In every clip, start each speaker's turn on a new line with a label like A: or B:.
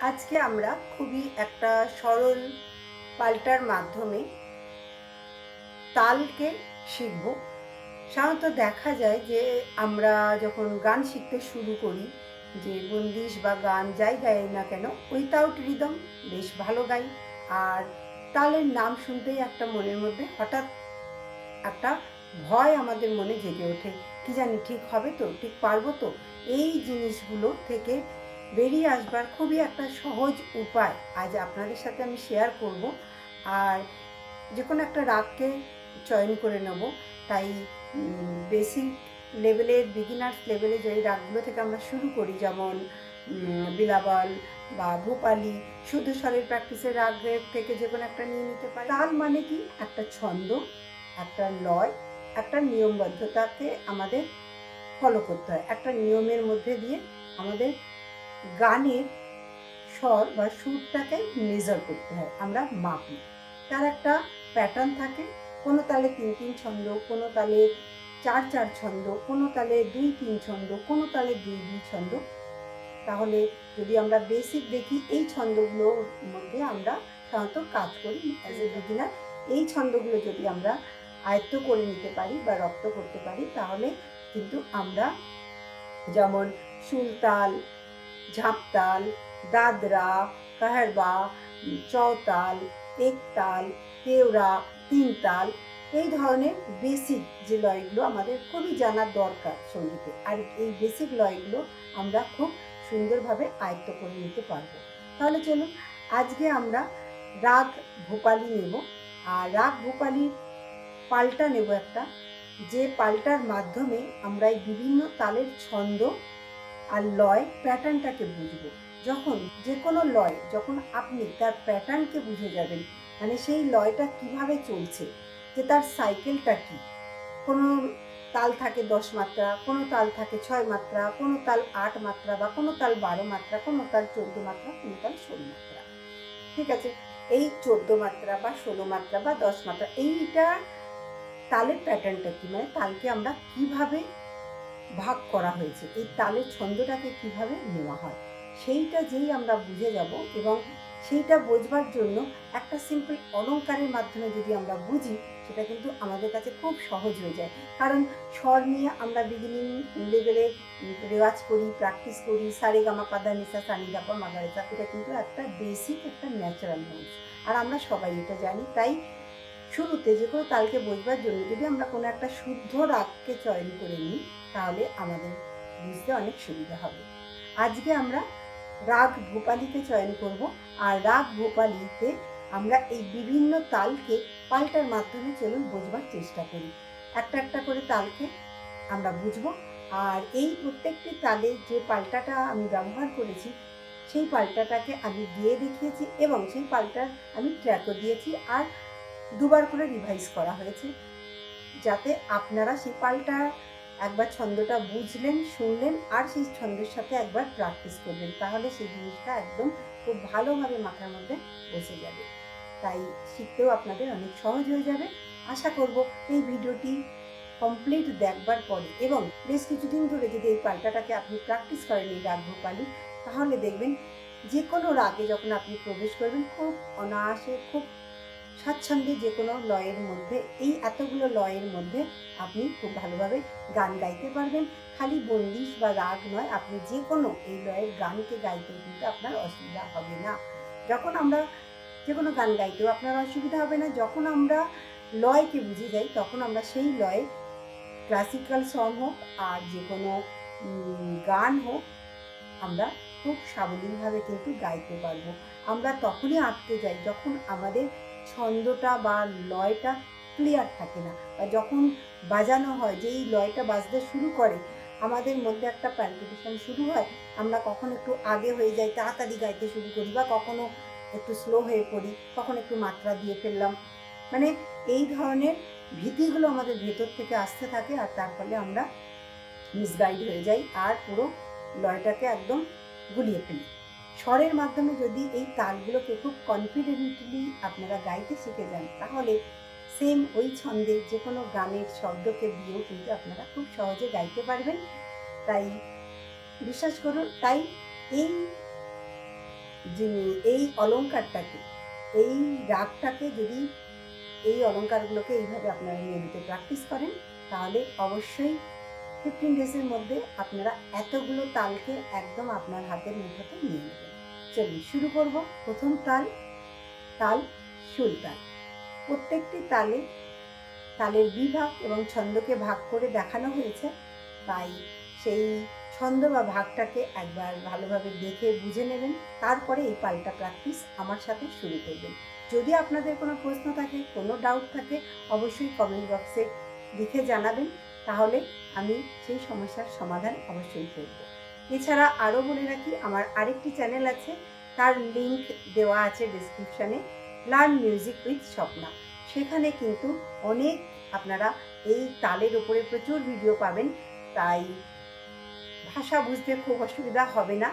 A: আজকে আমরা খুবই একটা সরল পাল্টার মাধ্যমে তালকে শিখব। সাধারণত দেখা যায় যে আমরা যখন গান শিখতে শুরু করি, যে বন্দিশ বা গান যাই গাই না কেন উইথাউট রিদম বেশ ভালো গাই। আর তালের নাম শুনতেই একটা মনের মধ্যে হঠাৎ একটা ভয় আমাদের মনে জেগে ওঠে। কি জানি ঠিক হবে তো, ঠিক পারব তো? এই জিনিসগুলো থেকে বেরিয়ে আসবার খুবই একটা সহজ উপায় আজ আপনাদের সাথে আমি শেয়ার করব। আর যে কোনো একটা রাগকে চয়ন করে নেব। তাই বেসিক লেভেলের বিগিনার্স লেভেলে যে রাগগুলো থেকে আমরা শুরু করি, যেমন বিলাবল বা ভূপালি, শুদ্ধ স্বরের প্র্যাকটিসের রাগের থেকে যে কোনো একটা নিয়ে নিতে পারি তাল মানে কি? একটা ছন্দ, একটা লয়, একটা নিয়মবদ্ধতাকে আমাদের ফলো করতে হয়। একটা নিয়মের মধ্যে দিয়ে আমাদের গানের স্বর বা সুরটাকে মেজার করতে হয়, আমরা মাপি। তার একটা প্যাটার্ন থাকে, কোনো তালে তিন তিন ছন্দ, কোনো তালে চার চার ছন্দ, কোনো তালে দুই তিন ছন্দ, কোনো তালে দুই দুই ছন্দ। তাহলে যদি আমরা বেসিক দেখি, এই ছন্দগুলোর মধ্যে আমরা সাধারণত কাজ করি অ্যাজ এ বিগিনার এই ছন্দগুলো যদি আমরা আয়ত্ত করে নিতে পারি বা রপ্ত করতে পারি, তাহলে কিন্তু আমরা যেমন সুলতাল ঝাঁপতাল, দাদরা, কাহারবা চৌতাল একতাল, কেওড়া, তিনতাল এই ধরনের বেসিক যে লয়গুলো আমাদের খুবই জানার দরকার সঙ্গীতে। আর এই বেসিক লয়গুলো আমরা খুব সুন্দরভাবে আয়ত্ত করে নিতে পারব। তাহলে চলুন, আজকে আমরা রাগ ভোপালি নেব। আর রাগ ভোপালির পাল্টা নেব একটা। যে পাল্টার মাধ্যমে আমরা এই বিভিন্ন তালের ছন্দ আর লয় প্যাটার্নটাকে বুঝব। যখন যে কোনো লয় যখন আপনি তার প্যাটার্নকে বুঝে যাবেন মানে সেই লয়টা কীভাবে চলছে, যে তার সাইকেলটা কি? কোনো তাল থাকে দশ মাত্রা, কোনো তাল থাকে ছয় মাত্রা, কোনো তাল আট মাত্রা বা কোনো তাল বারো মাত্রা, কোনো তাল চোদ্দ মাত্রা, কোনো তাল ষোলো মাত্রা। ঠিক আছে? এই চোদ্দ মাত্রা বা ষোলো মাত্রা বা দশ মাত্রা, এইটা তালের প্যাটার্নটা কি? মানে তালকে আমরা কীভাবে ভাগ করা হয়েছে। এই তালের ছন্দটাকে কীভাবে নেওয়া হয়? সেইটা যেই আমরা বুঝে যাব এবং সেইটা বোঝবার জন্য একটা সিম্পল অলংকারের মাধ্যমে যদি আমরা বুঝি, সেটা কিন্তু আমাদের কাছে খুব সহজ হয়ে যায়। কারণ স্বর নিয়ে আমরা বিগিনিং লেভেলে রেওয়াজ করি প্র্যাকটিস করি, সারে গামা পাদা নিসা সানি দাপা মাগারেসা এটা কিন্তু একটা বেসিক একটা ন্যাচারাল নোটস আর আমরা সবাই এটা জানি, তাই শুরুতে যে কোনো তালকে বোঝবার জন্য যদি আমরা কোনো একটা শুদ্ধ রাগকে চয়ন করে নিই, তাহলে আমাদের বুঝতে অনেক সুবিধা হবে। আজকে আমরা রাগ ভোপালিকে চয়ন করব, আর রাগ ভোপালিতে আমরা এই বিভিন্ন তালকে পাল্টার মাধ্যমে চলুন বোঝবার চেষ্টা করি। একটা একটা করে তালকে আমরা বুঝব, আর এই প্রত্যেকটি তালে যে পাল্টাটা আমি ব্যবহার করেছি, সেই পাল্টাটাকে আমি দিয়ে দেখিয়েছি এবং সেই পাল্টার আমি ট্র্যাকও দিয়েছি, আর দুবার করে রিভাইজ করা হয়েছে। যাতে আপনারা সেই পাল্টা একবার ছন্দটা বুঝলেন, শুনলেন আর সেই ছন্দের সাথে একবার প্র্যাকটিস করবেন। তাহলে সেই জিনিসটা একদম খুব ভালোভাবে মাথার মধ্যে বসে যাবে। তাই শিখতেও আপনাদের অনেক সহজ হয়ে যাবে। আশা করব এই ভিডিওটি কমপ্লিট দেখবার পরে এবং বেশ কিছুদিন ধরে যদি এই পাল্টাটাকে আপনি প্র্যাকটিস করেন এই রাগ ভোপালি তাহলে দেখবেন যে কোনো রাগে যখন আপনি প্রবেশ করবেন, খুব অনায়াসে, খুব স্বাচ্ছন্দ্যে যে কোনো লয়ের মধ্যে, এই এতগুলো লয়ের মধ্যে আপনি খুব ভালোভাবে গান গাইতে পারবেন। খালি বন্দিশ বা রাগ নয়, আপনি যে কোনো এই লয়ের গানকে গাইতে কিন্তু আপনার অসুবিধা হবে না। যখন আমরা যে কোনো গান গাইতেও আপনার অসুবিধা হবে না। যখন আমরা লয়কে বুঝে যাই, তখন আমরা সেই লয়ে ক্লাসিক্যাল সং হোক আর যে কোনো গান হোক, আমরা খুব সাবলীলভাবে কিন্তু গাইতে পারব। আমরা তখনই আটকে যাই যখন আমাদের ছন্দটা বা লয়টা ক্লিয়ার থাকে না। বা যখন বাজানো হয়, যেই লয়টা বাজতে শুরু করে, আমাদের মধ্যে একটা প্যালপিটেশন শুরু হয়, আমরা কখন একটু আগে হয়ে যাই, তাড়াতাড়ি গাইতে শুরু করি, বা কখনো একটু স্লো হয়ে পড়ি, কখন একটু মাত্রা দিয়ে ফেললাম। মানে এই ধরনের ভীতিগুলো আমাদের ভেতর থেকে আসতে থাকে, আর তার ফলে আমরা মিসগাইড হয়ে যাই, আর পুরো লয়টাকে একদম গুলিয়ে ফেলি। স্বরের মাধ্যমে যদি এই তালগুলোকে খুব কনফিডেন্টলি আপনারা গাইতে শিখে যান, তাহলে সেম ওই ছন্দে যে কোনো গানের শব্দকে দিয়েও কিন্তু আপনারা খুব সহজে গাইতে পারবেন। তাই বিশ্বাস করুন, তাই এই যিনি, এই অলংকারটাকে এই রাগটাকে যদি এই অলংকারগুলোকে এইভাবে আপনারা নিয়মিত প্র্যাকটিস করেন, তাহলে অবশ্যই ফিফটিন ডেজের মধ্যে আপনারা এতগুলো তালকে একদম আপনার হাতের মুঠোতে নিয়ে নেবেন। চলুন শুরু করব প্রথম তাল তাল সুলতান প্রত্যেকটি তালে তালের বিভাগ এবং ছন্দকে ভাগ করে দেখানো হয়েছে। তাই সেই ছন্দ বা ভাগটাকে একবার ভালোভাবে দেখে বুঝে নেবেন। তারপরে এই পাল্টা প্র্যাকটিস আমার সাথে শুরু করবেন। যদি আপনাদের কোনো প্রশ্ন থাকে, কোনো ডাউট থাকে, অবশ্যই কমেন্ট বক্সে লিখে জানাবেন। তাহলে আমি সেই সমস্যার সমাধান অবশ্যই করব। এছাড়া আরও বলে রাখি, আমার আরেকটি চ্যানেল আছে, তার লিংক দেওয়া আছে ডিসক্রিপশানে লার্ন মিউজিক উইথ স্বপ্না সেখানে কিন্তু অনেক আপনারা এই তালের উপরে প্রচুর ভিডিও পাবেন। তাই ভাষা বুঝতে খুব অসুবিধা হবে না।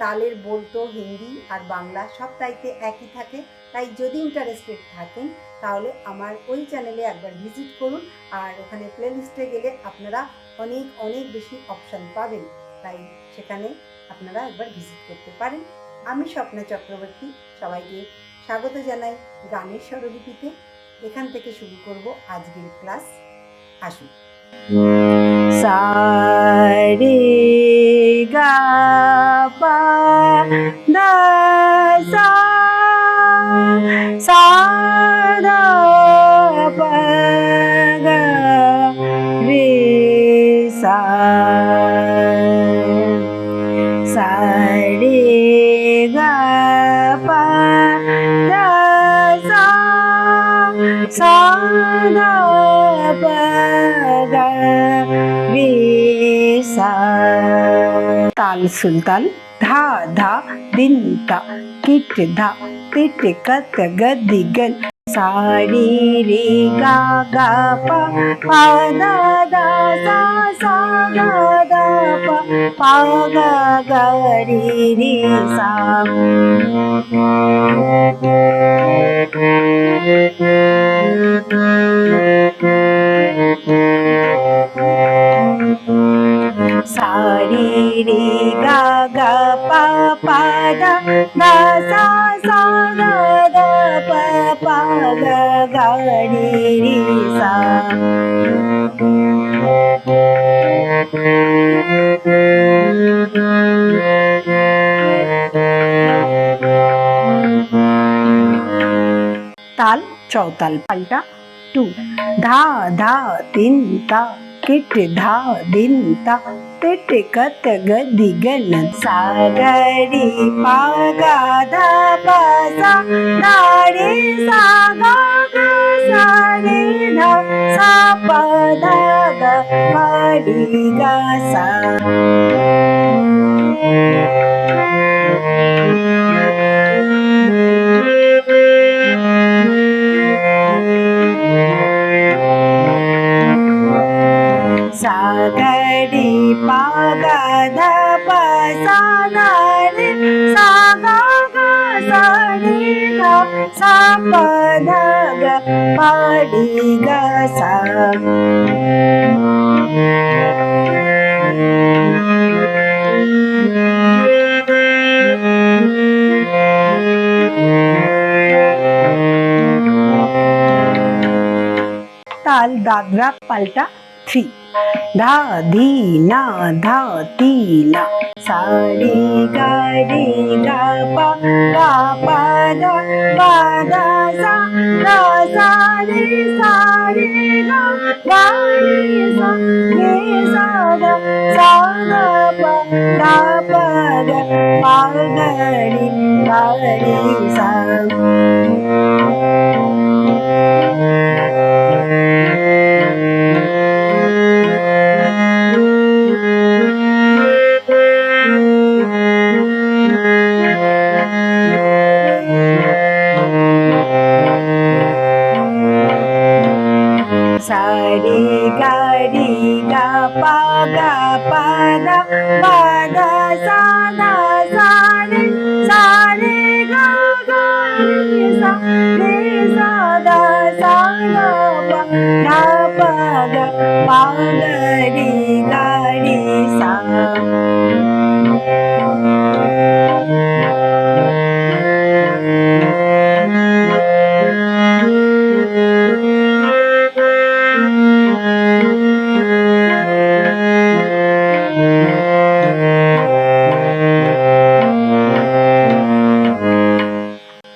A: তালের বলতো হিন্দি আর বাংলা সব তাইতে একই থাকে। তাই যদি ইন্টারেস্টেড থাকেন, তাহলে আমার ওই চ্যানেলে একবার ভিজিট করুন। আর ওখানে প্লেলিস্টে গেলে আপনারা অনেক অনেক বেশি অপশান পাবেন। তাই সেখানে আপনারা একবার ভিজিট করতে পারেন। আমি স্বপ্না চক্রবর্তী, সবাইকে স্বাগত জানাই গানের স্বরলিপিতে। এখান থেকে শুরু করব আজকের ক্লাস। আসুন।
B: সারে গা সা দা গা রে সা ताल सुलतान धा धा दिन ता किट धा तिट कत गदि गन सारी रे गा गा पा पा दा दा सा सा गा दा पा पा गा गा रे रे सा ताल चौताल पलटा टू धा धा तीन ता किट धा दिन ता टिट कत गदि गन सागरी पागा धा पा सा धा रे सा गा गा सा रे धा सा पा धा गा मा रे गा सा सागरी पागा धा पा सा धा रे सा गा गा सा रे गा சகடி பகத பசனி சகக சனிக சபனக படிக ச তাল দাদরা পাল্টা থ্রি धा धी ना धा ती ना सारी गा रे गा पा गा दा दा सा दा सा रे सा रे गा गा रे सा रे सा दा सा दा पा दा पा गा पा, गा रे गा सा। सारी गारी Sari gari ga pa ga pa da pa da sa गरी गरी सा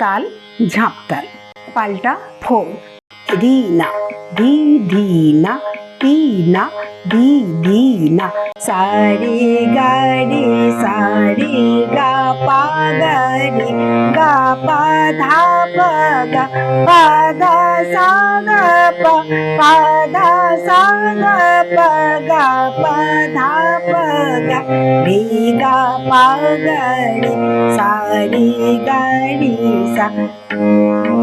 B: তাল ঝাঁপতাল পাল্টা ফোর রিনা রি ধিনা टीना दी दीना सारे गरे सारे गा पा गरे गा पा धा प गा पा धा सा ग प पा धा सा ग प गा पा धा प गा रे गा पा गरे सारे गरे सा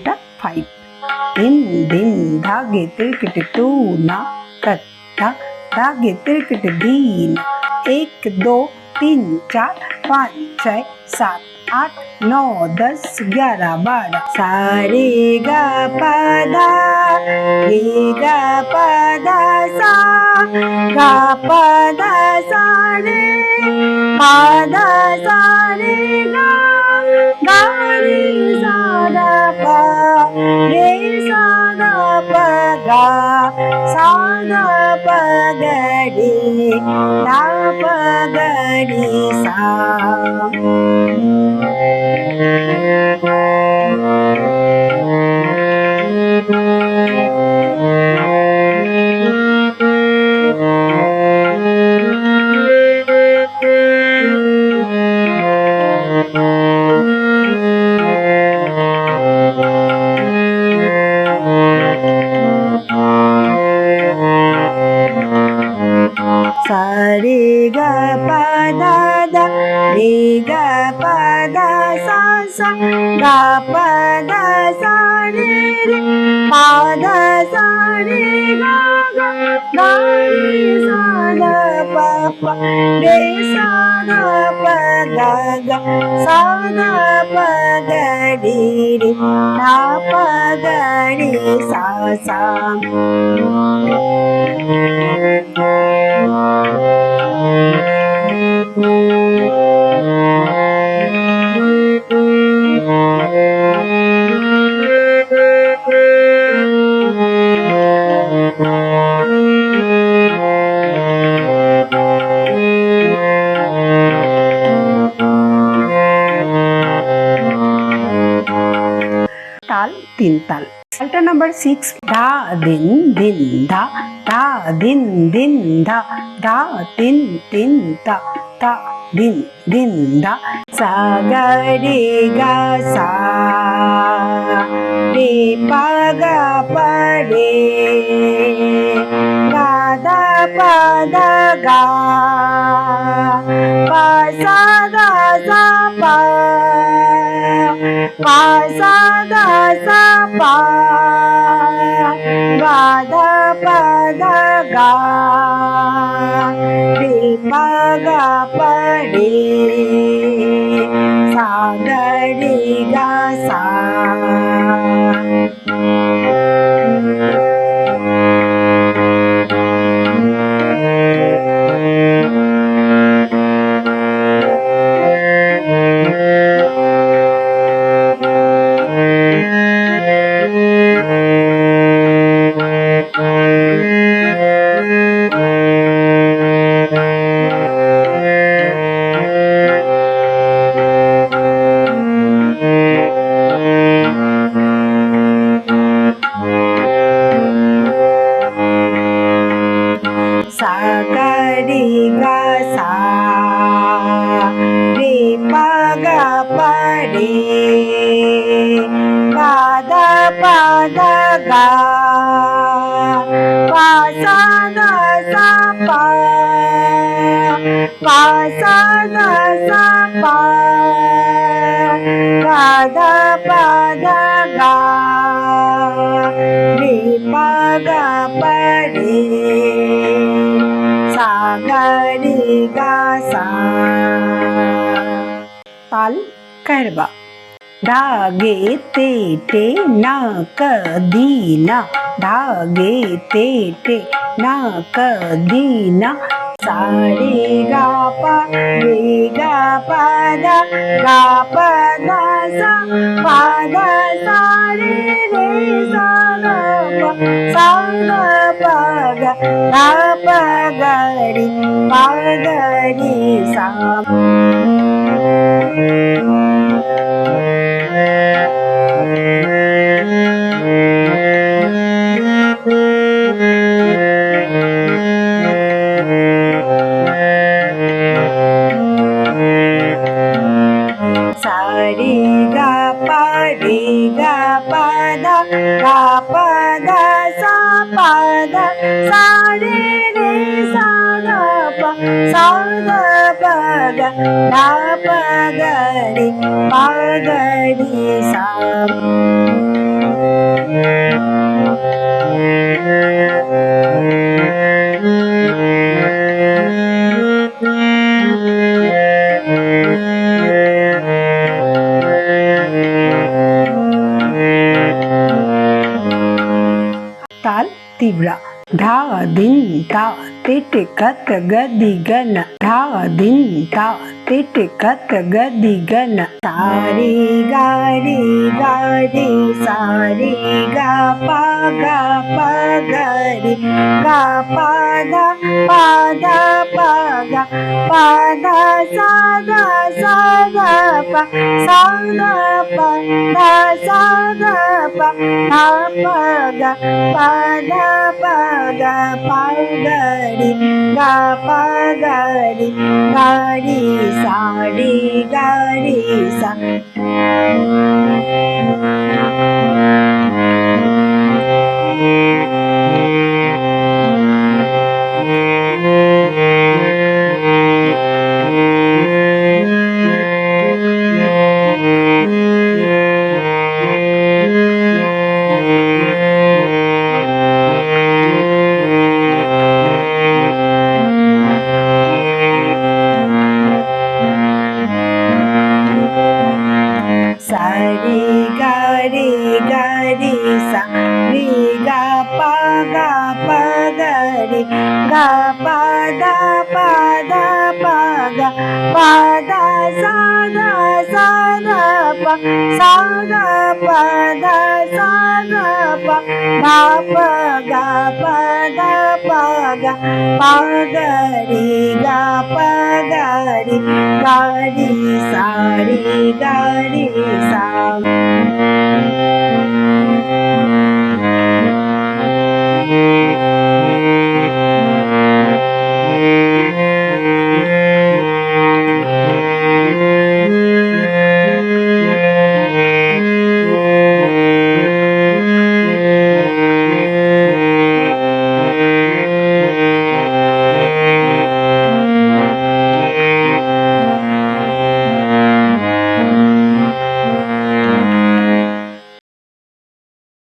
B: फाइव दिन दिन धागे तिरकट तू ना तत्ता धागे तिरकट दीन एक दो तीन चार पाँच छः सात आठ नौ दस ग्यारह बारह सारे गा पदा पदा सा गा पदा सा पदा सा गा गा रे pa re sa na pa ga sa na pa ga di na pa ga di sa Thank you. Pagadi ನಾ ಪಗಡಿ ಸಾ ಸಾ Thank you. তিনতাল পাল্টা নাম্বার সিক্স দা দিন দিন দা দা দিন দিন দা দা তিন তিন দা দা দিন দিন দা সা গা রে গা সা রে পা গা পা রে ಪದ ಗ ಪದ ಪ ಪದ ಪ ಪದ ಪದ ಗ ಪ ಗ ಪಡಿ पासादासा पा पादा पादा गा रे पादा पडे सागरी गासा ताल कैरबा धागे तेटे ना कधीना. धागे तेटे ना कधीना. साडे गापा रे गापादा गापादा सा पादा साडे रे सा गापा सा गापा गा गापा गाडी पागडी सा. Thank you. पा गा रे सा ताल तीव्रा धा दिन ता तिट कत गदि गन धा दिन ता ತಿಟ್ಟು ಕತ್ತ ಗದಿಗನ ಸಾರಿ ಗಾರಿ ಗಾರಿ ಸಾರಿ ಗ ಪಗ ಪಗರಿ ಗ ಪದ పాద పద పద సద సద ప సద పద సద ప పద పద పద పగడి గ పగడి గడి సాడి గడి సా Thank you. மாடரி காரி சாரி காரி சா